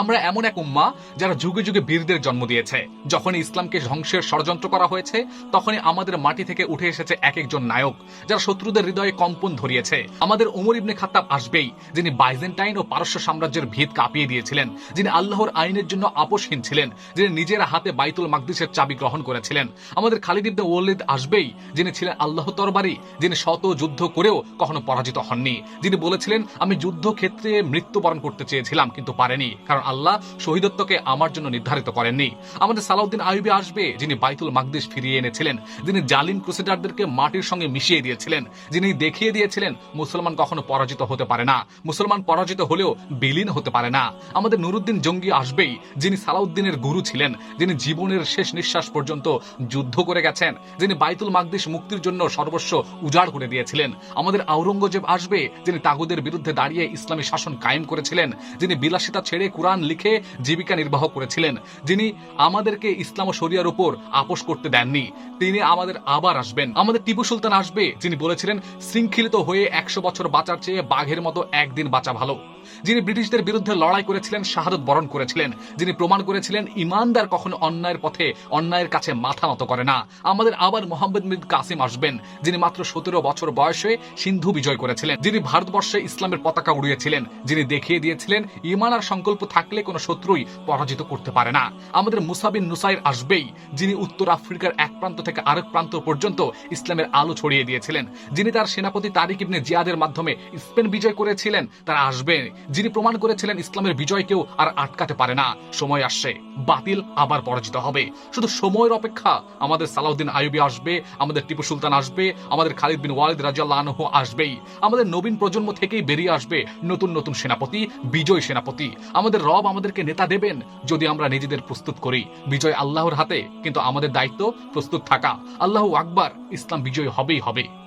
আমরা এমন এক উম্মা যারা যুগে যুগে বীরদের জন্ম দিয়েছে। যখন ইসলামকে ধ্বংসের ষড়যন্ত্র করা হয়েছে, তখনই আমাদের মাটি থেকে উঠে এসেছে এক একজন নায়ক যারা শত্রুদের হৃদয়ে কম্পন ধরিয়েছে। আমাদের উমর ইবনে খাত্তাব আসবেই, যিনি বাইজেন্টাইন ও পারস্য সাম্রাজ্যের ভিত কাঁপিয়ে দিয়েছিলেন, যিনি আল্লাহর আইনের জন্য আপোষহীন ছিলেন, যিনি নিজের হাতে বাইতুল মাকদিসের চাবি গ্রহণ করেছিলেন। আমাদের খালিদ ইবনে ওয়ালিদ আসবেই, যিনি ছিলেন আল্লাহ তরবারি, যিনি শত যুদ্ধ করেও কখনো পরাজিত হননি। যিনি বলেছিলেন, আমি যুদ্ধক্ষেত্রে মৃত্যুবরণ করতে চেয়েছিলাম, কিন্তু পারেনি। কারণ আল্লাহ শহীদত্বকে আমার জন্য নির্ধারিত করেননি। আমাদের সালাউদ্দিন আইবি আসবে, যিনি বাইতুল মাকদিস ফিরিয়ে এনেছিলেন, যিনি জালিম ক্রুসেডারদেরকে মাটির সঙ্গে মিশিয়ে দিয়েছিলেন, যিনি দেখিয়ে দিয়েছিলেন মুসলমান কখনো পরাজিত হতে পারে না। মুসলমান পরাজিত হলেও বিলীন হতে পারে না। আমাদের নুরুদ্দিন জঙ্গি আসবেই, যিনি সালাউদ্দিনের গুরু ছিলেন, যিনি জীবনের শেষ নিঃশ্বাস পর্যন্ত যুদ্ধ করে গেছেন, যিনি বাইতুল মাকদিস মুক্তির জন্য সর্বস্ব উজাড় করে দিয়েছিলেন। আমাদের আওরঙ্গজেব আসবে, যিনি তাগুদের বিরুদ্ধে দাঁড়িয়ে ইসলামী শাসন কায়েম করেছিলেন, যিনি বিলাসিতা ছেড়ে কোরআন লিখে জীবিকা নির্বাহ করেছিলেন, যিনি আমাদেরকে ইসলাম ও শরিয়ার উপর আপোষ করতে দেননি। তিনি আমাদের আবার আসবেন। আমাদের টিপু সুলতান আসবে, যিনি বলেছিলেন, শৃঙ্খলিত হয়ে একশো বছর বাঁচার চেয়ে বাঘের মতো একদিন বাঁচা ভালো। যিনি ব্রিটিশদের বিরুদ্ধে লড়াই করেছিলেন, শাহাদত বরণ করেছিলেন। যিনি প্রমাণ করেছিলেন, ইমানদার কখনো অন্যায়ের পথে অন্যায়ের কাছে মাথা নত করে না। আমাদের আবার মোহাম্মদ মির কাসিম আসবেন, যিনি মাত্র সতেরো বছর বয়সে সিন্ধু বিজয় করেছিলেন। যিনি ভারতবর্ষে ইসলামের পতাকা উড়িয়েছিলেন, যিনি দেখিয়ে দিয়েছিলেন, ইমান আর সংকল্প থাকলে কোনো শত্রুই পরাজিত করতে পারে না। আমাদের মুসাবিন নুসাইর আসবেই, যিনি উত্তর আফ্রিকার এক প্রান্ত থেকে আরেক প্রান্ত পর্যন্ত ইসলামের আলো ছড়িয়ে দিয়েছিলেন। যিনি তার সেনাপতি তারিক ইবনে জিয়াদের মাধ্যমে স্পেন বিজয় করেছিলেন, তারা আসবেন যিনি প্রমাণ করেছিলেন ইসলামের বিজয়কেও আর আটকাতে পারে না। সময় আসছে, বাতিল আবার পরাজিত হবে। শুধু সময়ের অপেক্ষা আমাদের সালাউদ্দিন আইবি আসবে, আমাদের টিপু সুলতান আসবে, আমাদের খালিদ বিন ওয়ালিদ রাজিয়াল্লাহ আনহু আসবেই। আমাদের নবীন প্রজন্ম থেকেই বেরিয়ে আসবে নতুন নতুন সেনাপতি, বিজয় সেনাপতি। আমাদের রব আমাদেরকে নেতা দেবেন যদি আমরা নিজেদের প্রস্তুত করি। বিজয় আল্লাহর হাতে, কিন্তু আমাদের দায়িত্ব প্রস্তুত থাকা। আল্লাহ আকবার, ইসলাম বিজয় হবেই হবে।